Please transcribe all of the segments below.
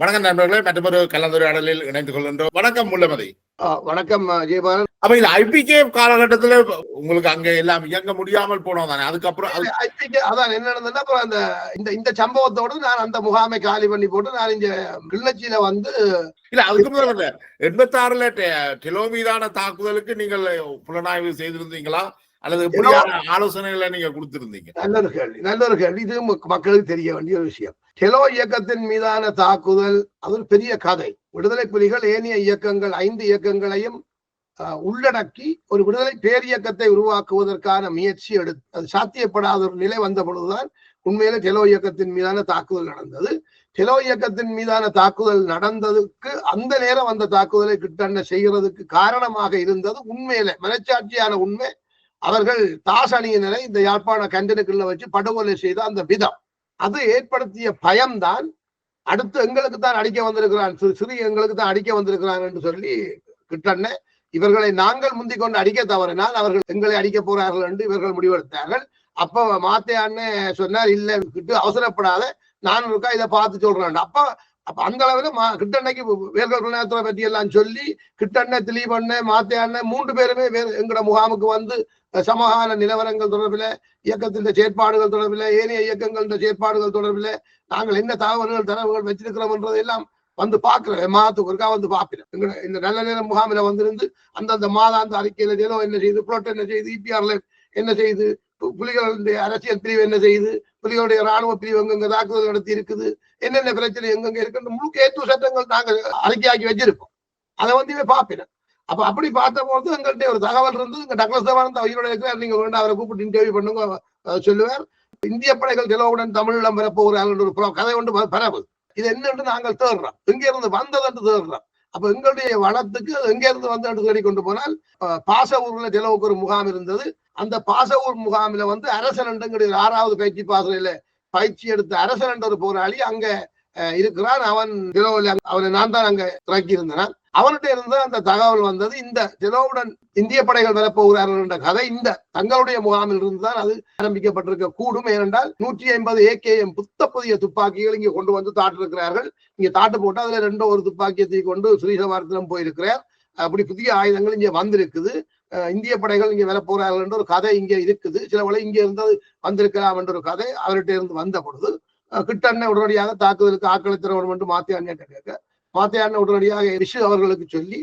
வணக்கம் நண்பர்களே மற்றொரு கலந்துரையாடலில் இணைந்து கொள்கின்றோம். வணக்கம் முள்ளமதி. வணக்கம் ஜெயபாலன். அப்ப இது ஐபிகே காலகட்டத்துல உங்களுக்கு அங்க எல்லாம் இயங்க முடியாமல் போனோம் தானே? அதுக்கப்புறம் அதான் என்ன நடந்ததுன்னா அப்புறம் அந்த இந்த இந்த சம்பவத்தோடு நான் அந்த முகாமை காலி பண்ணி போட்டு நான் இங்க கிள்ளச்சியில வந்து இல்ல அதுக்கு முதல்ல எண்பத்தி ஆறுல டெலோ மீதான தாக்குதலுக்கு நீங்கள் புலனாய்வு செய்திருந்தீங்களா? அல்லது எப்படியான ஆலோசனைகளை நீங்க கொடுத்திருந்தீங்க? நல்ல ஒரு கேள்வி நல்ல ஒரு கேள்வி. இது மக்- மக்களுக்கு தெரிய வேண்டிய ஒரு விஷயம். டெலோ இயக்கத்தின் மீதான தாக்குதல் அது ஒரு பெரிய கதை. விடுதலை புலிகள் ஏனைய இயக்கங்கள் ஐந்து இயக்கங்களையும் உள்ளடக்கி ஒரு விடுதலை பேரியக்கத்தை உருவாக்குவதற்கான முயற்சி எடுத்து அது சாத்தியப்படாத ஒரு நிலை வந்த பொழுதுதான் உண்மையிலே டெலோ இயக்கத்தின் மீதான தாக்குதல் நடந்தது. டெலோ இயக்கத்தின் மீதான தாக்குதல் நடந்ததுக்கு அந்த நேரம் அந்த தாக்குதலை கிட்டண்ண செய்கிறதுக்கு காரணமாக இருந்தது உண்மையிலே மனச்சாட்சியான உண்மை. அவர்கள் தாசணியினரை இந்த யாழ்ப்பாண கண்டனுக்குள்ள வச்சு படுகொலை செய்த அந்த விதம். அது ஏற்படுத்திய பயம்தான். அடுத்து எங்களுக்கு தான் அடிக்க வந்திருக்கிறான். சிறு சிறு எங்களுக்கு தான் அடிக்க வந்திருக்கிறான் என்று சொல்லி கிட்டண்ண இவர்களை நாங்கள் முந்தி கொண்டு அடிக்க தவறினால் அவர்கள் எங்களை அடிக்க போறார்கள் என்று இவர்கள் முடிவெடுத்தார்கள். அப்ப மாத்தே சொன்னார் இல்ல கிட்டு அவசரப்படாத. நான் இருக்கா இதை பார்த்து சொல்றேன். அப்ப அப்ப அந்த அளவுல மா கிட்டண்ணைக்கு வேர்கள் விநாயகத்தை பற்றி எல்லாம் சொல்லி கிட்டண்ண திலீபண்ண மாத்தே அண்ணன் மூன்று பேருமே வேறு எங்கட முகாமுக்கு வந்து சமகால நிலவரங்கள் தொடர்பில் இயக்கத்தின் செயற்பாடுகள் தொடர்பில் ஏனைய இயக்கங்களின் செயற்பாடுகள் தொடர்பில் நாங்கள் என்ன தகவல்கள் தரவுகள் வச்சிருக்கிறோம் என்றதெல்லாம் வந்து பாக்குறேன் மாதத்துக்கு ஒருக்கா வந்து பாப்பினேன் எங்க இந்த நல்ல நேரம் முகாமில வந்திருந்து அந்தந்த மாதாந்த அறிக்கையில ஏதோ என்ன செய்து புரோட்டோ என்ன செய்து இபிஆர்ல என்ன செய்து புலிகளுடைய அரசியல் பிரிவு என்ன செய்யுது புலிகளுடைய ராணுவ பிரிவு எங்கெங்க தாக்குதல் நடத்தி இருக்குது என்னென்ன பிரச்சனை எங்கெங்க இருக்கு முழுக்க ஏற்று சட்டங்கள் நாங்கள் அறிக்கையாக்கி வச்சிருக்கோம். அதை வந்து இவன் பார்ப்பினேன். அப்ப அப்படி பார்த்த போது எங்கள்கிட்ட ஒரு தகவல் இருந்து இங்க டக்ளஸ் தேவானந்த உயிரோட இருக்கிறார். நீங்க வேண்டாம் அவரை கூப்பிட்டு இன்டர்வியூ பண்ணுங்க சொல்லுவார். இந்திய படைகள் திலவுடன் தமிழீழம் பெறப்போகிறார்கள் ஒரு கதை ஒன்று பரவு இது என்னன்னு நாங்கள் தேடுறோம். இங்க இருந்து வந்தது என்று தேடுறோம். அப்ப எங்களுடைய வனத்துக்கு எங்கிருந்து வந்து என்று தேடி கொண்டு போனால் பாச ஊர்ல தினவுக்கு ஒரு முகாம் இருந்தது. அந்த பாச ஊர் முகாமில வந்து அரசன் ஆறாவது பயிற்சி பாசறையில பயிற்சி எடுத்த அரசன் என்ற ஒரு போராளி அங்க இருக்கிறான். அவன் திலோவில் அவனை நான் தான் அங்க இறக்கி இருந்தேன் அவர்கிட்ட இருந்து அந்த தகவல் வந்தது. இந்த திலோவுடன் இந்திய படைகள் வரப்போகிறார்கள் என்ற கதை இந்த தங்களுடைய முகாமில் இருந்துதான் அது ஆரம்பிக்கப்பட்டிருக்க கூடும். ஏனென்றால் நூற்றி ஐம்பது ஏகேஎம் புத்த புதிய துப்பாக்கிகள் இங்கே கொண்டு வந்து தாட்டிருக்கிறார்கள். இங்க தாட்டு போட்டு அதுல ரெண்டோ ஒரு துப்பாக்கியை தூக்கி கொண்டு ஸ்ரீசவாரத்திலும் போயிருக்கிறார். அப்படி புதிய ஆயுதங்கள் இங்க வந்திருக்குது. இந்திய படைகள் இங்க வரப்போகிறார்கள் என்ற ஒரு கதை இங்கே இருக்குது. சில வேளை இங்கே இருந்து வந்திருக்கலாம் என்ற ஒரு கதை அவர்கிட்ட இருந்து வந்த பொழுது கிட்ட கிட்டண்ண உடனடியாக தாக்குதலுக்கு ஆக்களை திறவன் என்று மாத்தி அண்ணன் கேட்க மாத்தி உடனடியாக விஷு அவர்களுக்கு சொல்லி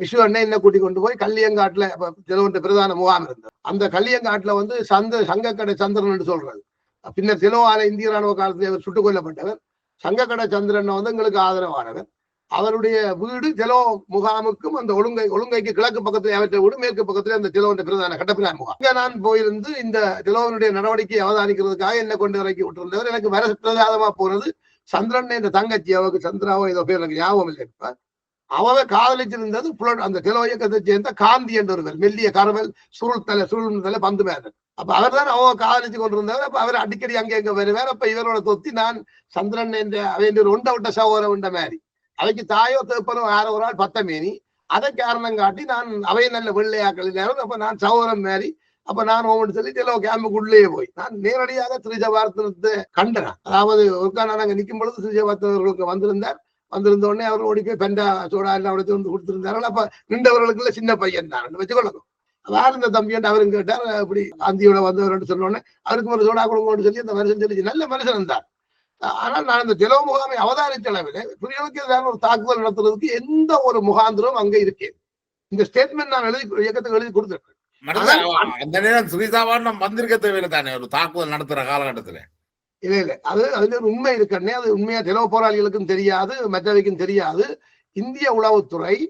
விஷு அண்ணன் என்ன கூட்டி கொண்டு போய் கல்லியங்காட்டுல அப்ப பிரதான முகாம் இருந்தது. அந்த கல்லியங்காட்டுல வந்து சந்த சங்கக்கடை சந்திரன் என்று சொல்றது பின்னர் திலவால இந்திய ராணுவ காலத்தில் அவர் சுட்டுக் கொல்லப்பட்டவர். சங்கக்கடை சந்திரன் வந்து எங்களுக்கு ஆதரவானவர். அவருடைய வீடு ஜெலோ முகாமுக்கும் அந்த ஒழுங்கை ஒழுங்கைக்கு கிழக்கு பக்கத்துல அவற்றை வீடு மேற்கு பக்கத்துல அந்த ஜெலோன்ற பிரதான கட்டப்பினார் முகாம். இங்க நான் போயிருந்து இந்த ஜெலோவனுடைய நடவடிக்கையை அவதானிக்கிறதுக்காக என்ன கொண்டு இறக்கி விட்டிருந்தவர். எனக்கு வர பிரதாதமா போனது சந்திரன் என்ற தங்கச்சி அவருக்கு சந்திராவோ ஏதோ பேர் எனக்கு ஞாபகம் இல்லை. இப்ப அவ காதலிச்சிருந்தது புலட் அந்த ஜெலோ சேர்ந்த காந்தி என்ற ஒருவர் மெல்லிய கரவல் சுருள் தலை சுருள் தலை பந்து மேதன் அப்ப அவர் தான் அவ காதலிச்சு கொண்டிருந்தவர் அப்ப அவர் அடிக்கடி அங்கே இங்க வருவார். அப்ப இவரோட தொத்தி நான் சந்திரன் என்ற அவன் ஒரு உண்ட விட்ட சகோதர உண்ட மாதிரி அவைக்கு தாயோ தேப்பனோ யாரோ ஒரு ஆள் பத்தமேனி. அதை காரணம் காட்டி நான் அவை நல்ல வெள்ளையாக்கள் அப்ப நான் சகோதரம் மாதிரி அப்ப நான் ஓமன் சொல்லி ஜெலோ கேம்புக்குள்ளேயே போய். நான் நேரடியாக திரிஜபாரத்தனத்தை கண்டேன் அதாவது ஒருக்கா நான் அங்க நிற்கும் பொழுது திரிஜபாரத்தவர்களுக்கு வந்திருந்தார். வந்திருந்த உடனே அவர் ஓடி போய் பெண்டா சோடா எல்லாம் உடைச்சு வந்து கொடுத்திருந்தார்கள். அப்ப நின்றவர்களுக்குள்ள சின்ன பையன் தான் வச்சுக்கொள்ளணும். வேற இந்த தம்பி அவரும் கேட்டார். அப்படி காந்தியோட வந்தவர் சொன்ன உடனே அவருக்கு ஒரு சோடா கொடுங்கன்னு சொல்லி அந்த மனுஷன் சொல்லி நல்ல மனுஷன் இருந்தார். ஆனால் நான் இந்த திலோ முகாமை அவதானித்த அளவில் புரியலுக்கு ஒரு தாக்குதல் நடத்துறதுக்கு எந்த ஒரு முகாந்திரம் அங்க இருக்கேன் இந்த ஸ்டேட்மெண்ட் நான் எழுதி இயக்கத்துக்கு எழுதி கொடுத்துருக்கேன். அந்த நேரம் ஸ்ரீசாவாரணம் வந்திருக்க தேவையில்லை தானே ஒரு தாக்குதல் நடத்துற காலகட்டத்துல. இல்ல இல்ல. அது அதுல உண்மை இருக்கன்னே அது உண்மையா திலோ போராளிகளுக்கும் தெரியாது மற்றவைக்கும் தெரியாது. இந்திய உளவுத்துறை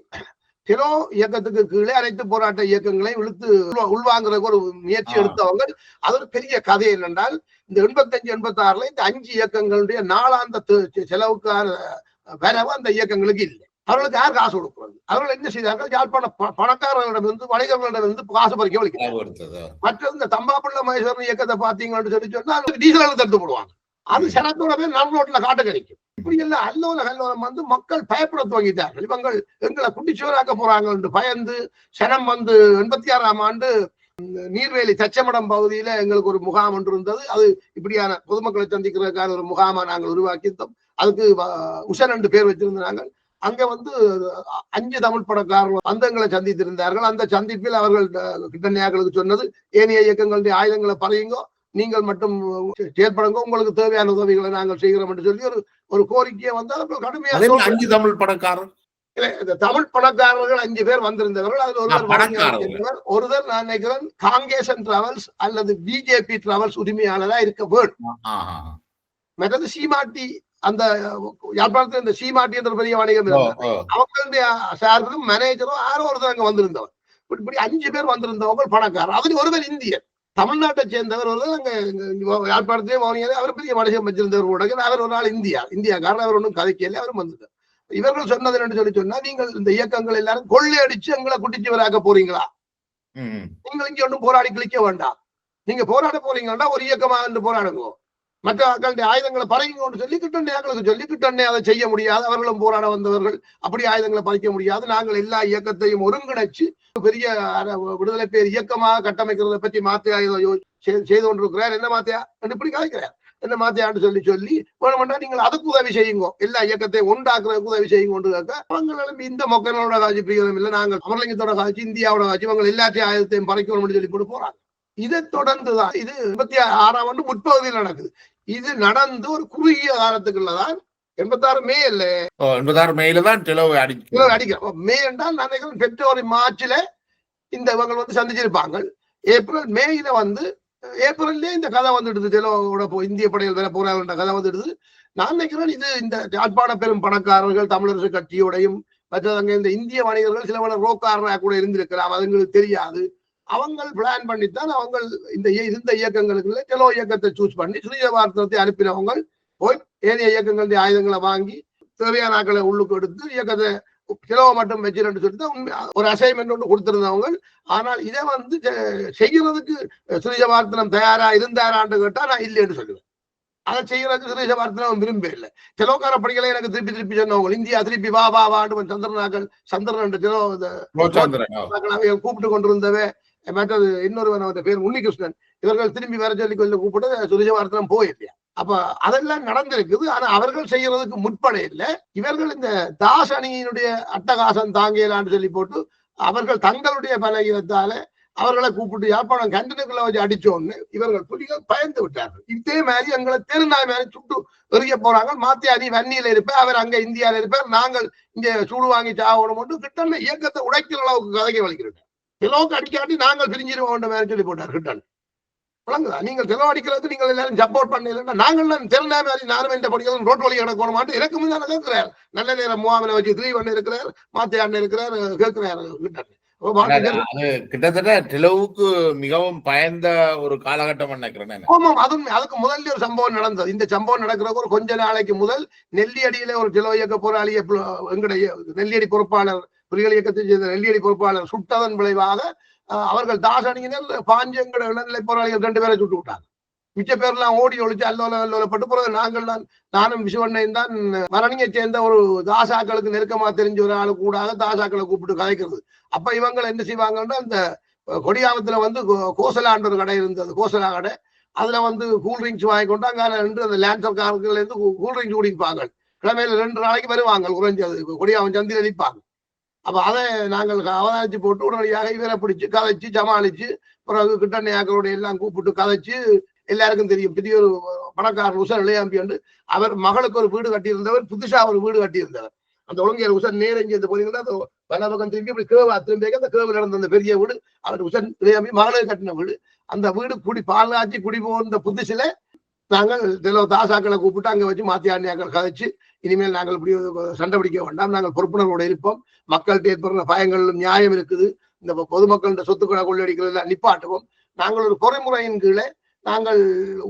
திலோ இயக்கத்துக்கு கீழே அனைத்து போராட்ட இயக்கங்களை இழுத்து உள்வா- உள்வாங்குறதுக்கு ஒரு முயற்சி. எடுத்தவங்க. அது ஒரு பெரிய கதை என்னென்றால் இந்த எண்பத்தஞ்சு எண்பத்தி ஆறுல இந்த அஞ்சு இயக்கங்களுடைய நாளாந்த செலவுக்கான வரவு அந்த இயக்கங்களுக்கு இல்லை. அவர்களுக்கு யார் காசு கொடுக்கிறது? அவர்கள் என்ன செய்தார்கள்? யாழ்ப்பாண பணக்காரர்களிடமிருந்து வணிகர்களிடமிருந்து காசு பறிக்க வலிக்கிறார். மற்ற இந்த தம்பாப்புள்ள மகேஸ்வரன் இயக்கத்தை பாத்தீங்கன்னு சொல்லி சொன்னா டீசல் தடுத்து போடுவாங்க. அது சனத்தோட பேர் நம் ரோட்ல காட்ட கிடைக்கும். இப்படி எல்லாம் அல்லோல கல்லோலம் வந்து மக்கள் பயப்பட துவங்கிட்டார்கள். இவங்க எங்களை குட்டிச்சோராக்க போறாங்க என்று பயந்து சனம் வந்து எண்பத்தி ஆறாம் ஆண்டு நீர்வேலி தச்சமடம் பகுதியில எங்களுக்கு ஒரு முகாம் ஒன்று இருந்தது. அது இப்படியான பொதுமக்களை சந்திக்கிறதுக்கான ஒரு முகாமா நாங்கள் உருவாக்கியிருந்தோம். அதுக்கு உஷன் என்று பேர் வச்சிருந்த நாங்கள் அங்க வந்து அஞ்சு தமிழ் படக்காரர்கள் வந்தங்களை சந்தித்திருந்தார்கள் அந்த சந்திப்பில் அவர்கள் அஹ், கிட்டண்ணியாக்களுக்கு சொன்னது ஏனைய இயக்கங்களுடைய ஆயுதங்களை பறையுங்கோ நீங்கள் மட்டும் செயற்படுங்க உங்களுக்கு தேவையான உதவிகளை நாங்கள் செய்கிறோம் என்று சொல்லி ஒரு ஒரு கோரிக்கையை வந்து அவர்கள் கடுமையாக. அஞ்சு தமிழ் படக்காரர் தமிழ் பணக்காரர்கள் அஞ்சு பேர் வந்திருந்தவர்கள் அதுல ஒருவர் என்பவர், ஒருவர் நான் நினைக்கிறேன் காங்கேசன் டிராவல்ஸ் அல்லது பிஜேபி டிராவல்ஸ் உரிமையாளரா இருக்க வேண்டும். மற்றது சீமாட்டி அந்த யாழ்ப்பாணத்துல இந்த சீமாட்டி என்ற பெரிய வணிகம். அவங்களுடைய சார்பிலும் மேனேஜரும் யாரோ ஒருத்தர் அங்க வந்திருந்தவர். இப்படி இப்படி அஞ்சு பேர் வந்திருந்தவங்க பணக்காரர். அதுல ஒருவர் இந்தியர் தமிழ்நாட்டை சேர்ந்தவர் ஒரு அங்க யாழ்ப்பாணத்திலே மௌனியாலே அவர் பெரிய மனுஷன் வச்சிருந்தவர் கூட. அவர் ஒரு நாள் இந்தியா. இந்தியாக்காரர் அவர் ஒன்றும் கதைக்கல அவரும் வந்திருந்தார் இவர்கள் சொன்னது என்னன்னு சொல்லி சொன்னா நீங்கள் இந்த இயக்கங்கள் எல்லாரும் கொள்ளையடிச்சு எங்களை குட்டிச்சு வராக்க போறீங்களா. நீங்கள் இங்க ஒன்றும் போராடி கிழிக்க வேண்டாம். நீங்க போராட போறீங்கன்னா ஒரு இயக்கமா இருந்து போராடுங்க. மற்ற ஆட்களுடைய ஆயுதங்களை பறையுங்கன்னு சொல்லி கிட்டண்டையாக்களுக்கு சொல்லி அதை செய்ய முடியாது. அவர்களும் போராட வந்தவர்கள். அப்படி ஆயுதங்களை பறிக்க முடியாது. நாங்கள் எல்லா இயக்கத்தையும் ஒருங்கிணைச்சு பெரிய விடுதலை பேர் இயக்கமாக கட்டமைக்கிறத பற்றி மாத்தியா செய்து கொண்டிருக்கிறார் என்ன மாத்தியா? இப்படி கலைக்கிறார். என்ன மாத்தியான்னு சொல்லி சொல்லி வேணும்னா நீங்கள் அதுக்கு உதவி செய்யுங்க. எல்லா இயக்கத்தையும் உண்டாக்குறதுக்கு உதவி செய்யும் கேட்க அவங்களும் இந்த மக்களோட காட்சி பிரியம் இல்லை நாங்கள் அமர்லிங்கத்தோட காட்சி இந்தியாவோட காட்சி அவங்க எல்லாத்தையும் ஆயுதத்தையும் பறிக்கணும்னு சொல்லி போட்டு போறாங்க. இதை தொடர்ந்துதான் இது இருபத்தி ஆறாம் ஆண்டு முற்பகுதியில் நடக்குது. இது நடந்து ஒரு குறுகிய காலத்துக்குள்ளதான் எண்பத்தாறு மே இல்ல ஓ, எண்பதாயிரம் மேல தான் செலவு அடிக்கும். கிலோ அடிக்கிறோம் மே என்றால் நான் நினைக்கிறேன் பிப்ரவரி மார்ச்ல இந்த இவங்க வந்து சந்திச்சிருப்பாங்க ஏப்ரல் மேயில வந்து ஏப்ரல்லே இந்த கதை வந்துடுது. போ இந்திய படைகள் வேற போறாங்கன்ற கதை வந்துடுது. நான் நினைக்கிறேன் இது இந்த யாழ்ப்பாண பெரும் பணக்காரர்கள் தமிழரசு கட்சியோடையும் அங்க இந்த இந்திய வணிகர்கள் சில ரோக்காரனா கூட இருந்திருக்கலாம். அதுங்களுக்கு தெரியாது. அவங்க பிளான் பண்ணித்தான் அவங்க இந்த இருந்த இயக்கங்களுக்குள்ள செலோ இயக்கத்தை சூஸ் பண்ணி சுரிய வார்த்தத்தை அனுப்பினவங்க போய் ஏனைய இயக்கங்களுடைய ஆயுதங்களை வாங்கி தேவையான ஆட்களை உள்ளுக்கு எடுத்து இயக்கத்தை கிலோ மட்டும் வச்சிருந்து சொல்லி தான் உண்மை ஒரு அசைன்மெண்ட் ஒன்று கொடுத்திருந்தவங்க. ஆனால் இதை வந்து செய்யறதுக்கு சுரீஜவார்த்தனம் தயாரா இருந்தாரான்னு கேட்டா நான் இல்லைன்னு சொல்லுவேன். அதை செய்யறதுக்கு சுரீஜவார்த்தனம் விரும்ப இல்லை. செலோக்கார படிகளை எனக்கு திருப்பி திருப்பி சொன்னவங்க இந்தியா திருப்பி வா வா வாண்டு சந்திரனாக்கள் சந்திரன் இந்த. மக்களாவை கூப்பிட்டு கொண்டிருந்தவே மற்றது இன்னொருவன் அந்த பேர் உன்னிகிருஷ்ணன் இவர்கள் திரும்பி வர சொல்லி கொஞ்சம் கூப்பிட்டு சுரேஜவார்த்தனம் போயில்லையா அப்ப அதெல்லாம் நடந்திருக்குது. ஆனா அவர்கள் செய்யறதுக்கு முற்பட இல்லை. இவர்கள் இந்த தாஸ் அணியினுடைய அட்டகாசம் தாங்கியலான்னு சொல்லி போட்டு அவர்கள் தங்களுடைய பலகீனத்தால அவர்களை கூப்பிட்டு யாழ்ப்பாணம் கண்டனுக்குள்ள வச்சு அடிச்ச உடனே இவர்கள் புலிகள் பயந்து விட்டார்கள். இதே மாதிரி எங்களை திருநாய் மாதிரி சுட்டு எறிய போறாங்க. மாத்தியா வன்னியில இருப்பார் அவர் அங்க இந்தியால இருப்பார். நாங்கள் இங்க சூடு வாங்கி சாகணும் மட்டும் கிட்ட இயக்கத்தை உடைக்கிற அளவுக்கு கதகை வலிக்கிறேன் கிலோவுக்கு அடிக்காட்டி நாங்கள் பிரிஞ்சிருவோம் மாதிரி சொல்லி போட்டார் கிட்டன் விளங்குதா? நீங்கள் கிலோ அடிக்கிறதுக்கு நீங்கள் எல்லாரும் சப்போர்ட் பண்ணல நாங்கள் திறனா மாதிரி நானும் இந்த படிக்கிறது ரோட் வழி கிடக்கணும் மாட்டோம் எனக்கு முன்னால கேட்கிறார். நல்ல நேரம் மூவாமில வச்சு திரீ அண்ணன் இருக்கிறார் மாத்தி அண்ணன் இருக்கிறார் கேட்கிறார் அது கிட்டத்தட்ட டெலவுக்கு மிகவும் பயந்த ஒரு காலகட்டம் நினைக்கிறேன் நானு. ஆமாம் அதுவும் அதுக்கு முதல்ல ஒரு சம்பவம் நடந்தது. இந்த சம்பவம் நடக்கிறதுக்கு ஒரு கொஞ்ச நாளைக்கு முதல் நெல்லியடியில ஒரு ஜெலோ இயக்க போராளிய பு- எங்களுடைய நெல்லியடி பொறுப்பாளர் புலிகள் இயக்கத்தை சேர்ந்த நெல்லியடி பொறுப்பாளர் சுட்டதன் விளைவாக அவர்கள் தாசணியினர் பாஞ்சு எங்களுடைய இளநிலை போராளிகள் ரெண்டு பேரை சுட்டு விட்டாங்க மிச்ச பேர்லாம் ஓடி ஒழிச்சு அல்லோல அல்லோலப்பட்டு பிறகு நாங்கள் தான் நானும் விசுவண்ணையும் தான் மரணியை சேர்ந்த ஒரு தாசாக்களுக்கு நெருக்கமா தெரிஞ்ச ஒரு ஆளு கூடாக தாசாக்களை கூப்பிட்டு கதைக்கிறது. அப்ப இவங்க என்ன செய்வாங்கன்னா அந்த கொடியாவத்துல வந்து கோ- கோசலான்ற ஒரு கடை இருந்தது. கோசலா கடை. அதுல வந்து கூல்ட்ரிங்க்ஸ் வாங்கி கொண்டு அங்க ரெண்டு அந்த லேண்டர் காரர்கள் இருந்து கூல்ட்ரிங்க்ஸ் குடிப்பாங்க கிழமையில ரெண்டு நாளைக்கு வருவாங்க. குறைஞ்சது கொடியாவன் சந்தில அடிப்பாங்க அப்ப அதை நாங்கள் அவதானிச்சு போட்டு உடனடியாக இவரை பிடிச்சு கதைச்சு சமாளிச்சு பிறகு கிட்டண்ணையாக்களோட எல்லாம் கூப்பிட்டு கதைச்சு எல்லாருக்கும் தெரியும். பெரிய ஒரு பணக்காரர் உஷன் இளையாம்பி வந்து அவர் மகளுக்கு ஒரு வீடு கட்டியிருந்தவர் புதுசா ஒரு வீடு கட்டியிருந்தவர். அந்த ஒழுங்கியர் உஷன் நேரஞ்சி இந்த போனீங்கன்னா அந்த வல பக்கம் திரும்பி இப்படி கேவா திரும்பி அந்த கேவு நடந்த அந்த பெரிய வீடு. அவர் உஷன் இளையாம்பி மகளுக்கு கட்டின வீடு. அந்த வீடு குடி பாலாச்சி குடி போன்ற புதுசுல நாங்கள் தாசாக்களை கூப்பிட்டு அங்க வச்சு மாத்தியாண்டியாக்கள் கதைச்சு இனிமேல் நாங்கள் இப்படி சண்டை பிடிக்க வேண்டாம். நாங்கள் பொறுப்புணர்வோடு இருப்போம். மக்கள்கிட்ட ஏற்படுற பயங்களும் நியாயம் இருக்குது. இந்த பொதுமக்களின் சொத்துக்களை கொள்ளடிக்கிறதுல நிப்பாட்டுவோம். நாங்கள் ஒரு பொறைமுறையின் கீழே நாங்கள்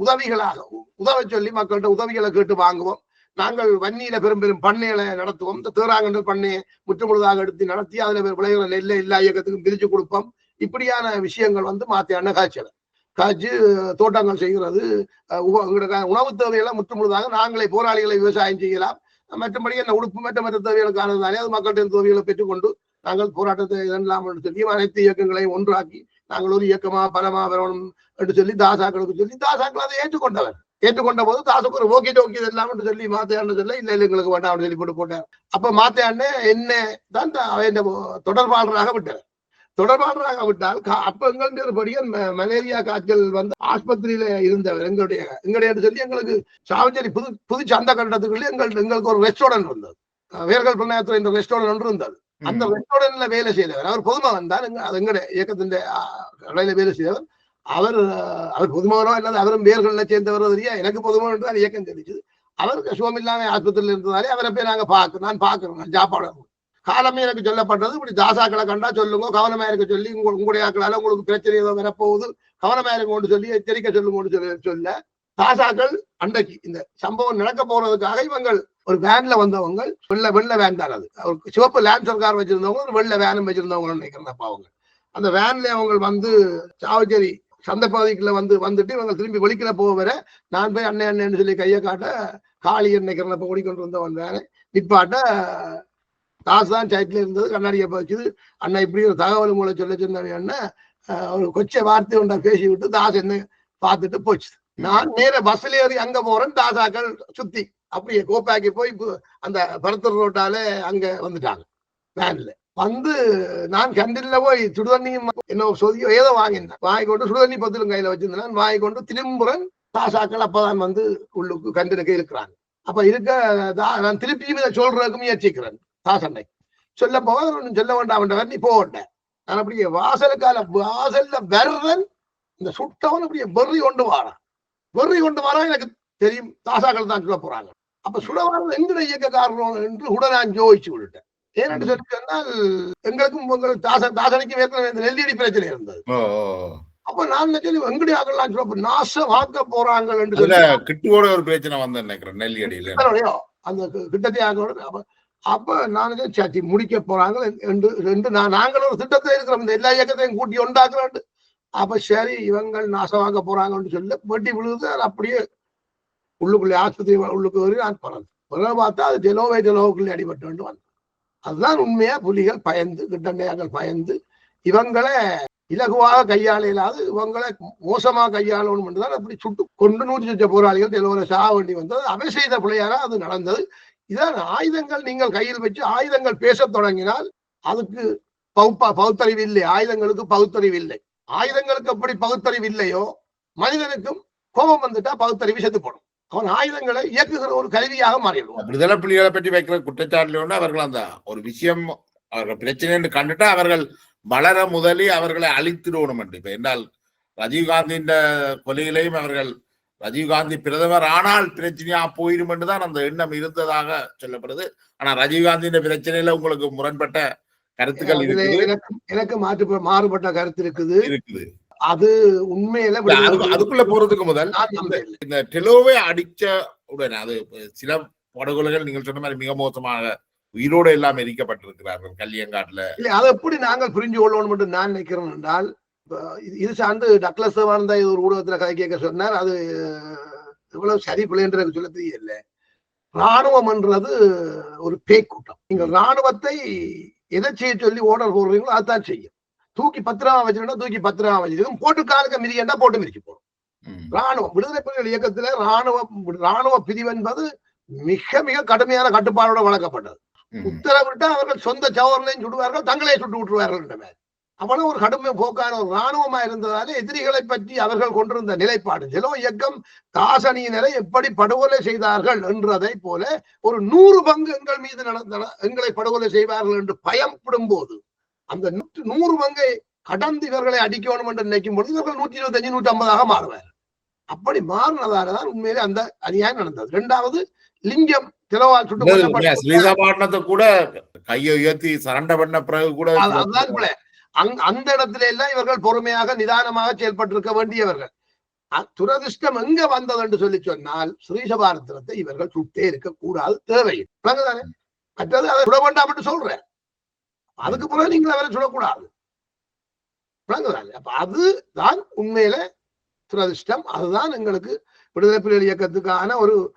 உதவிகளாக உதவ சொல்லி மக்கள்கிட்ட உதவிகளை கேட்டு வாங்குவோம். நாங்கள் வன்னியில பெரும் பெரும் பண்ணைகளை நடத்துவோம். இந்த தேராங்கண்டல் பண்ணையை முற்றுமுழுதாக எடுத்து நடத்தி அதுல விளைகிற நெல்லை எல்லா இயக்கத்துக்கும் பிரிச்சு கொடுப்போம். இப்படியான விஷயங்கள் வந்து மாத்தியான காய்ச்சல் காய்ச்சி தோட்டங்கள் செய்கிறது உணவு தேவையெல்லாம் முற்றுமுழுதாக நாங்களே போராளிகளை விவசாயம் செய்யலாம். மற்றபடி அந்த உடுப்பு மற்ற மற்ற தேவைகளுக்கானதாலே அது மக்களிடம் தேவைகளை பெற்றுக்கொண்டு நாங்கள் போராட்டத்தை இதெல்லாம் சொல்லி அனைத்து இயக்கங்களையும் ஒன்றாக்கி நாங்கள் ஒரு இயக்கமா பலமா வரணும் என்று சொல்லி தாசாக்களுக்கு சொல்லி தாசாக்கள் அதை ஏற்றுக்கொண்டவர். ஏற்றுக்கொண்ட போது தாசுக்கு ஒரு ஓகே ஓகே இதெல்லாம் என்று சொல்லி மாத்தையான்னு சொல்ல இல்ல இல்லை எங்களுக்கு வேண்டாம் அப்படின்னு சொல்லி போட்டு போட்டார். அப்ப மாத்தையான்னு என்ன தான் த- அவன் தொடர்பாளராக விட்டார். தொடர்பாளராக விட்டால் கா- அப்ப எங்களுடைய மலேரியா காய்ச்சல் வந்து ஆஸ்பத்திரியில இருந்தவர் எங்களுடைய எங்களுடைய சொல்லி எங்களுக்கு சாவச்சேரி புது புது சந்த கண்டத்துக்குள்ளே எங்கள் எங்களுக்கு ஒரு ரெஸ்டாரண்ட் இருந்தது. அஹ் வேர்கள் பண்ணாயத்துல இந்த ரெஸ்டாரண்ட் ஒன்று இருந்தது. அந்த ரெஸ்டாரண்ட்ல வேலை செய்தவர் அவர் பொதுமகன் தான் எங்களுடைய இயக்கத்தின் கடையில வேலை செய்தவர். அவர் அவர் பொதுமகனோ அல்லது அவரும் வேர்கள்ல சேர்ந்தவர் தெரியா எனக்கு பொதுமகன் தான் இயக்கம் தெரிஞ்சது. அவருக்கு சுகம் இல்லாம ஆஸ்பத்திரியில் இருந்ததாலே அவரை போய் நாங்க பார்க்க நான் பார்க்கிறேன் நான் சாப்பாடு காலமே எனக்கு சொல்லப்பட்டது. இப்படி தாசாக்களை கண்டா சொல்லுங்க கவனமா இருக்க சொல்லி உங்க உங்களுடைய ஆக்களால உங்களுக்கு பிரச்சனை ஏதோ வரப்போகுது கவனமா இருங்கன்னு சொல்லி எச்சரிக்கை சொல்லுங்கன்னு சொல்லி சொல்ல தாசாக்கள் அன்றைக்கு இந்த சம்பவம் நடக்க போறதுக்காக இவங்கள் ஒரு வேன்ல வந்தவங்க வெள்ள வெள்ள வேன் தான் அது. ஒரு சிவப்பு லேன்சர் கார் வச்சிருந்தவங்க ஒரு வெள்ள வேனும் வச்சிருந்தவங்க நினைக்கிறேன் அப்பா அவங்க. அந்த வேன்ல அவங்க வந்து சாவச்சேரி சந்தை பகுதிக்குள்ள வந்து வந்துட்டு இவங்க திரும்பி வெளிக்கல போக வர நான் போய் அண்ணன் அண்ணன்னு சொல்லி கையை காட்ட காளி நினைக்கிறேன் அப்ப ஓடிக்கொண்டு வந்தவன் வேனை நிப்பாட்ட காசு தான் சைட்ல இருந்தது கண்ணாடியை வச்சுது. அண்ணா இப்படி ஒரு தகவல் மூலம் சொல்ல சொன்ன ஒரு கொச்சை வார்த்தை ஒன்றா பேசி விட்டு தாஸ் என்ன பார்த்துட்டு போச்சு நான் நேர பஸ்ல ஏறி அங்க போறேன் தாசாக்கள் சுத்தி. அப்படியே கோப்பாக்கி போய் அந்த பரத்தூர் ரோட்டால அங்க வந்துட்டாங்க வேன்ல வந்து நான் கண்டில்ல போய் சுடுதண்ணியும் என்ன சொதியோ ஏதோ வாங்கினேன் வாங்கி கொண்டு சுடுதண்ணி பத்திலும் கையில வச்சிருந்தேன். வாங்கி கொண்டு திரும்புறேன் தாசாக்கள் அப்பதான் வந்து உள்ளுக்கு கண்டினுக்கு இருக்கிறாங்க. அப்ப இருக்க தா- நான் திருப்பியும் இதை சொல்றதுக்கு முயற்சிக்கிறேன். தாசனை சொல்ல போக ஒன்றும் சொல்ல வேண்டாம் நீ போட்டேன் நான் அப்படியே வாசலுக்கால வாசல்ல வெர்றன் இந்த சுட்டவன் அப்படியே வெறி கொண்டு வாரான். வெறி கொண்டு வாரான் எனக்கு தெரியும் தாசாக்கள் தான் சொல்ல போறாங்க. அப்ப சுடவாரன் எங்கட இயக்க காரணம் என்று உடனே நான் யோசிச்சு விட்டுட்டேன். ஏனென்று சொல்லி சொன்னால் எங்களுக்கும் உங்களுக்கு தாச தாசனைக்கும் ஏற்கனவே இந்த நெல்லியடி பிரச்சனை இருந்தது. அப்ப நான் நினைச்சேன் வெங்கடி ஆகலாம் சொல்ல நாசமாக்க போறாங்க என்று சொல்லி கிட்டுவோட ஒரு பிரச்சனை வந்து நினைக்கிறேன் நெல்லியடியில அந்த கிட்டத்தை ஆகணும் அப்ப அப்ப நான் சாச்சி முடிக்க போறாங்க ரெண்டு ரெண்டு நான் நாங்களும் ஒரு திட்டத்தை இருக்கிறோம். இந்த எல்லா இயக்கத்தையும் கூட்டி உண்டாக்குறாண்டு அப்ப சரி இவங்கள் நாசமாக்க போறாங்கன்னு சொல்லி வெட்டி விழுது அது அப்படியே உள்ளுக்குள்ளே ஆஸ்பத்திரி உள்ளுக்கு வரை நான் பிறந்து பிறகு பார்த்தா அது ஜெலோவை ஜெலோவுக்குள்ளே அடிபட்டு வந்து அதுதான் உண்மையா புலிகள் பயந்து கிட்டண்டையாங்கள் பயந்து இவங்களை இலகுவாக கையாள இல்லாது இவங்களை மோசமாக கையாளணும் என்றுதான் அப்படி சுட்டு கொண்டு நூற்றி சுற்ற போராளிகள் தெலுங்குல சாக வேண்டி வந்தது. அவை செய்த பிள்ளையாரா அது நடந்தது. இதான் ஆயுதங்கள் நீங்கள் கையில் வச்சு ஆயுதங்கள் பேசத் தொடங்கினால் அதுக்கு பகுப்பா பகுத்தறிவு இல்லை. ஆயுதங்களுக்கு பகுத்தறிவு இல்லை. ஆயுதங்களுக்கு எப்படி பகுத்தறிவு இல்லையோ மனிதனுக்கும் கோபம் வந்துட்டா பகுத்தறிவு செத்து போடும் அவன் ஆயுதங்களை இயக்குகிற ஒரு கருவியாக மாறிடுவான் விடுதலை புலிகளை பற்றி வைக்கிற குற்றச்சாட்டுல அவர்கள் அந்த ஒரு விஷயம் அவர்கள் பிரச்சனை என்று கண்டுட்டா அவர்கள் வளர முதலி அவர்களை அழித்திடுவோம் என்று. இப்ப என்றால் ரஜீவ்காந்தியின் கொலையிலையும் அவர்கள் ரஜீவ்காந்தி பிரதமர் ஆனால் பிரச்சனையா போயிடும் என்றுதான் அந்த எண்ணம் இருந்ததாக சொல்லப்படுது. ஆனா ரஜீவ்காந்தியின் பிரச்சனையில உங்களுக்கு முரண்பட்ட கருத்துக்கள் இருக்குது. எனக்கு மாற்று மாறுபட்ட கருத்து இருக்குது. இருக்குது. அது உண்மையில அதுக்குள்ள போறதுக்கு முதல். இந்த டெலோவை அடிச்ச உடனே அது சில படுகொலைகள் நீங்கள் சொன்ன மாதிரி மிக மோசமாக உயிரோடு எல்லாம் எரிக்கப்பட்டிருக்கிறார்கள் கல்லியங்காட்டுல. இல்லை அதை எப்படி நாங்கள் புரிஞ்சு கொள்ளணும் என்று நான் நினைக்கிறேன் என்றால் இது- இது சார்ந்து டக்ளஸ் வாழ்ந்த ஒரு ஊடகத்துல கதை கேட்க சொன்னார். அது இவ்வளவு சரி பிள்ளைன்ற சொல்ல தெரியல. ராணுவம் என்றது ஒரு பேய் கூட்டம். நீங்கள் ராணுவத்தை எதை செய்ய சொல்லி ஓர்டர் போடுறீங்களோ அதுதான் செய்யும். தூக்கி பத்திரமா வச்சிருந்தா தூக்கி பத்திரமா வச்சிருக்கும். போட்டு காலுக்கு மிதிக்கண்டா போட்டு மிதிச்சு போடும். ராணுவம் விடுதலை புலிகள் இயக்கத்துல ராணுவ ராணுவ பிரிவு என்பது மிக மிக கடுமையான கட்டுப்பாடோட வழங்கப்பட்டது. உத்தரவிட்டு அவர்கள் சொந்த சவரனையும் சுடுவார்கள் தங்களே சுட்டு விட்டுருவார்கள் என்ற மாதிரி. அவ்வளவு ஒரு கடுமை போக்கான ஒரு ராணுவமா இருந்ததாலே எதிரிகளை பற்றி அவர்கள் கொண்டிருந்த நிலைப்பாடு. ஜெலோ இயக்கம் தாசனியினரை எப்படி படுகொலை செய்தார்கள் என்றதை போல ஒரு நூறு பங்கு எங்கள் மீது நடந்தன எங்களை படுகொலை செய்வார்கள் என்று பயப்படும் போது அந்த நூற்று நூறு பங்கை கடந்து இவர்களை அடிக்கணும் என்று நினைக்கும் பொழுது இவர்கள் நூற்றி இருபத்தஞ்சு நூற்றி ஐம்பதாக மாறுவார் அப்படி மாறினதாலதான் உண்மையிலே அந்த அநியாயம் நடந்தது. இரண்டாவது லிங்கம் திலவால் சுட்டு கூட கையை உயர்த்தி சரண்டை பண்ண பிறகு கூட அது- அதுதான். அங்- அந்த இடத்துல எல்லாம் இவர்கள் பொறுமையாக நிதானமாக செயல்பட்டிருக்க வேண்டியவர்கள். துரதிருஷ்டம் எங்க வந்தது என்று சொல்லி சொன்னால் ஸ்ரீசபாரத்திரத்தை இவர்கள் சுட்டே இருக்க கூடாது தேவை மற்றது அதை சுட வேண்டாம் என்று சொல்றேன். அதுக்கு பிறகு நீங்கள் அவரை சுடக்கூடாது. விளங்குதானே? அப்ப அதுதான் உண்மையில துரதிர்ஷ்டம். அதுதான் எங்களுக்கு விடுதலை புலிகள் இயக்கத்துக்கான ஒரு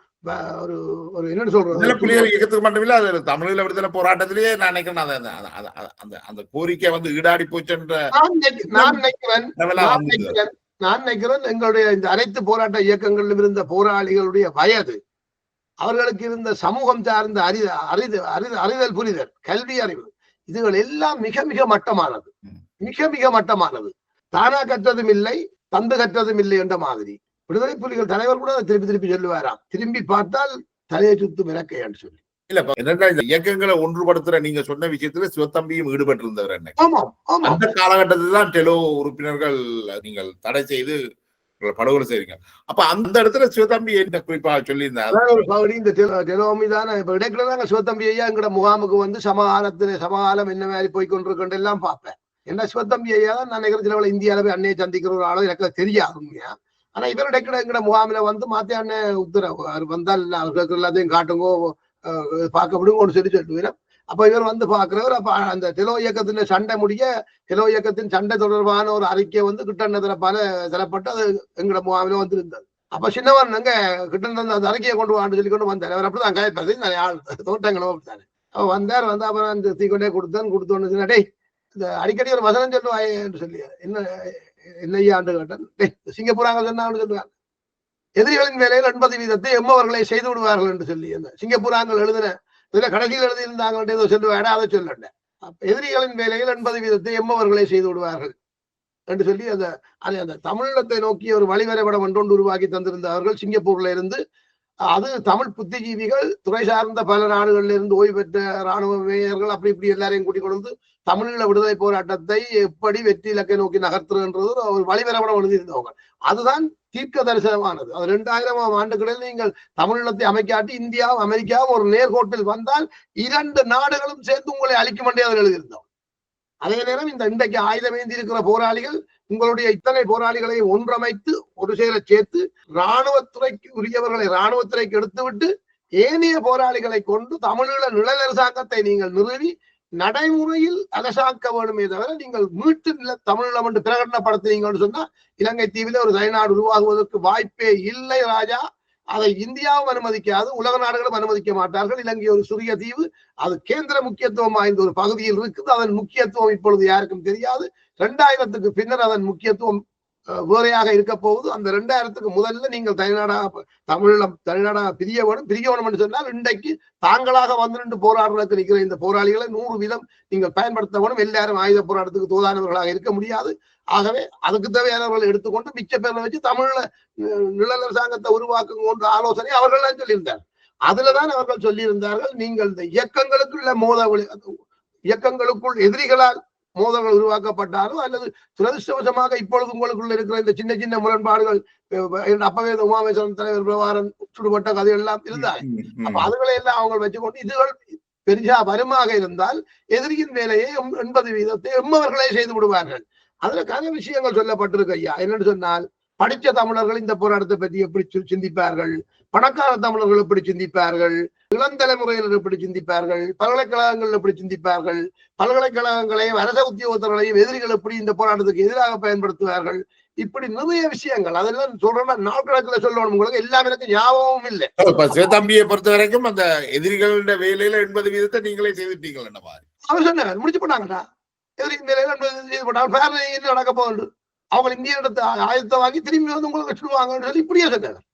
ஒரு ஒரு என்னன்னு சொல்றது? புலிகள் இயக்கத்துக்கு மட்டுமில்ல அது தமிழீழ விடுதலை போராட்டத்திலேயே நான் நினைக்கிறேன். அந்த- கோரிக்கை வந்து ஈடாடி போச்சுன்ற நான் நினைக்க- நான் நினைக்கிறேன் நான் எங்களுடைய இந்த அனைத்து போராட்ட இயக்கங்களிலும் இருந்த போராளிகளுடைய வயது அவர்களுக்கு இருந்த சமூகம் சார்ந்த அறி அறிது அறிது அறிதல் புரிதல் கல்வி அறிவு இதுகள் எல்லாம் மிக மிக மட்டமானது. மிக மிக மட்டமானது. தானா கற்றதும் இல்லை தந்து கற்றதும் இல்லை என்ற மாதிரி. விடுதலை புலிகள் தலைவர் கூட திருப்பி திருப்பி சொல்லுவாராம். திரும்பி பார்த்தால் தலையை சுத்தும் இறக்கை என்று சொல்லி. இல்ல என்னன்னா இந்த இயக்கங்களை ஒன்றுபடுத்துற நீங்க சொன்ன விஷயத்துல சிவத்தம்பியும் ஈடுபட்டிருந்தவர் என்ன அந்த காலகட்டத்தில் தான் டெலோ உறுப்பினர்கள் நீங்கள் தடை செய்து படுகொலை செய்றீங்க. அப்ப அந்த இடத்துல சிவத்தம்பி என்ன குறிப்பாக சொல்லியிருந்தார்? இந்த டெலோ- டெலோமி தானே இப்ப இடைக்கிழதாங்க சிவத்தம்பி ஐயா எங்கட முகாமுக்கு வந்து சமகாலத்துல சமகாலம் என்ன மாதிரி போய் கொண்டிருக்கோண்டு எல்லாம் பார்ப்பேன். என்ன சிவத்தம்பி ஐயா தான் நான் சில இந்தியாவில அன்னையை சந்திக்கிற ஒரு ஆளோ எனக்கு தெரியாது உண்மையா? ஆனா இவர் இடைக்கிட எங்கட முகாமில வந்து மாத்தியான உத்தரவு அவர் வந்தால் அவர்களுக்கு எல்லாத்தையும் காட்டுங்கோ பார்க்க விடுங்கன்னு சொல்லி சொல்லுவேன். அப்ப இவர் வந்து பாக்குறவர் அப்ப அந்த திலோ இயக்கத்தின சண்டை முடிய திலோ இயக்கத்தின் சண்டை தொடர்பான ஒரு அறிக்கை வந்து கிட்டண்ண தரப்பால தரப்பட்டு அது எங்கட முகாமில வந்து இருந்தது அப்ப சின்னவன் அங்க கிட்ட அந்த அந்த அறிக்கையை கொண்டு வான்னு சொல்லி கொண்டு வந்தார். அவர் அப்படிதான் கேட்பது நான் ஆள் தோட்டங்களும் அப்படித்தானே. அவ வந்தார் வந்து அப்புறம் அந்த தீக்கொண்டே கொடுத்தான் கொடுத்தோன்னு சொன்னா, டேய் இந்த அடிக்கடி ஒரு வசனம் சொல்லுவாய் என்று சொல்லி என்ன என்னையாண்டு கேட்டான் டேய் சிங்கப்பூராங்க சொன்னான்னு சொல்றாங்க எதிரிகளின் வேலையில் எண்பது வீதத்தை எம்மவர்களை செய்து விடுவார்கள் என்று சொல்லி அந்த சிங்கப்பூராங்கள் எழுதின இதுல கடைசியில் எழுதியிருந்தாங்க ஏதோ சொல்லுவாடா அதை சொல்லல. எதிரிகளின் வேலையில் எண்பது வீதத்தை எம்மவர்களை செய்து விடுவார்கள் என்று சொல்லி அந்த அது அந்த தமிழினத்தை நோக்கி ஒரு வழிவரைபடம் ஒன்றொன்று உருவாக்கி தந்திருந்த அவர்கள் சிங்கப்பூர்ல இருந்து அது தமிழ் புத்திஜீவிகள் துறை சார்ந்த பல நாடுகளில் இருந்து ஓய்வு பெற்ற ராணுவ மேயர்கள் அப்படி இப்படி எல்லாரையும் கூட்டிக் கொண்டு வந்து தமிழீழ விடுதலை போராட்டத்தை எப்படி வெற்றி இலக்கை நோக்கி நகர்த்துறன்றது ஒரு வழிவரைபடம் எழுதியிருந்தவங்க. அதுதான் தீர்க்க தரிசனமானது. அது இரண்டாயிரமாம் ஆண்டுகளில் நீங்கள் தமிழீழத்தை அமைக்காட்டி இந்தியாவும் அமெரிக்காவும் ஒரு நேர்கோட்டில் வந்தால் இரண்டு நாடுகளும் சேர்ந்து உங்களை அழிக்கும் வேண்டிய அவர் எழுதியிருந்தோம். அதே நேரம் இந்த இன்றைக்கு ஆயுதமேந்தி இருக்கிற போராளிகள் உங்களுடைய இத்தனை போராளிகளை ஒன்றமைத்து ஒரு சேர சேர்த்து இராணுவத்துறைக்கு உரியவர்களை இராணுவத்துறைக்கு எடுத்துவிட்டு ஏனைய போராளிகளை கொண்டு தமிழீழ நிழல் அரசாங்கத்தை நீங்கள் நிறுவி நடைமுறையில் அரசாக்க வேண்டுமே தவிர நீங்கள் மீட்டு நில தமிழீழம் என்று பிரகடனப்படுத்தினீங்கன்னு சொன்னா இலங்கை தீவில ஒரு தனிநாடு உருவாகுவதற்கு வாய்ப்பே இல்லை ராஜா. அதை இந்தியாவும் அனுமதிக்காது உலக நாடுகளும் அனுமதிக்க மாட்டார்கள். இலங்கை ஒரு சிறிய தீவு. அது கேந்திர முக்கியத்துவம் வாய்ந்த ஒரு பகுதியில் இருக்குது. அதன் முக்கியத்துவம் இப்பொழுது யாருக்கும் தெரியாது. ரெண்டாயிரத்துக்கு பின்னர் அதன் முக்கியத்துவம் வேறையாக இருக்க போகுது. அந்த ரெண்டாயிரத்துக்கு முதல்ல நீங்கள் தனிநாடாக தமிழம் தனிநாடாக பிரிய வேணும். பிரிய வேணும் என்று சொன்னால் இன்றைக்கு தாங்களாக வந்து நின்று போராடுறதுக்கு நிற்கிற இந்த போராளிகளை நூறு வீதம் நீங்கள் பயன்படுத்த வேணும். எல்லாரும் ஆயுத போராட்டத்துக்கு தோதானவர்களாக இருக்க முடியாது. ஆகவே அதுக்கு தேவையானவர்கள் எடுத்துக்கொண்டு மிச்ச பேரை வச்சு தமிழ்ல நிழல் அரசாங்கத்தை உருவாக்குங்க ஆலோசனை அவர்கள் சொல்லியிருந்தார். அதுலதான் அவர்கள் சொல்லியிருந்தார்கள் நீங்கள் இந்த இயக்கங்களுக்குள்ள மோத இயக்கங்களுக்குள் எதிரிகளால் மோதல்கள் உருவாக்கப்பட்டாலும் அல்லது துரதிருஷ்டவசமாக இப்பொழுது உங்களுக்குள்ள இருக்கிற இந்த சின்ன சின்ன முரண்பாடுகள் அப்பவே இந்த உமாமேஸ்வரன் தலைவர் பிரபாகரன் சுடுபட்ட கதை எல்லாம் இருந்தார் அப்ப அதுகளை எல்லாம் அவங்க வச்சுக்கொண்டு இதுகள் பெரிசா வருமாக இருந்தால் எதிரியின் வேலையை எண்பது வீதத்தை எம்மவர்களே செய்து விடுவார்கள். அதுல கன விஷயங்கள் சொல்லப்பட்டிருக்கு ஐயா. என்னன்னு சொன்னால் படிச்ச தமிழர்கள் இந்த போராட்டத்தை பற்றி எப்படி சிந்திப்பார்கள்? பணக்கார தமிழர்கள் எப்படி சிந்திப்பார்கள்? இளந்தலைமுறையினர் எப்படி சிந்திப்பார்கள் பல்கலைக்கழகங்கள் எப்படி சிந்திப்பார்கள் பல்கலைக்கழகங்களையும் அரச உத்தியோகத்தர்களையும் எதிரிகள் எப்படி இந்த போராட்டத்துக்கு எதிராக பயன்படுத்துவார்கள் இப்படி நிறைய விஷயங்கள். அதெல்லாம் சொல்றேன்னா நாள் கணக்குல சொல்லணும். உங்களுக்கு எல்லாம் எனக்கு ஞாபகமும் இல்லை. சிவத்தம்பியை பொறுத்த வரைக்கும் அந்த எதிரிகளுடைய வேலையில எண்பது வீதத்தை நீங்களே செய்துட்டீங்கள் என்ன மாதிரி? அவர் சொன்னார் முடிச்சு போட்டாங்கடா. எதிரிக்கு மேலே இது போட்டாங்க பேர என்ன நடக்க போகுது? அவங்க இந்திய இடத்தை ஆயுதத்தை வாங்கி திரும்பி வந்து உங்களுக்கு வச்சுடுவாங்கன்னு சொல்லி இப்படியே சொன்னார்.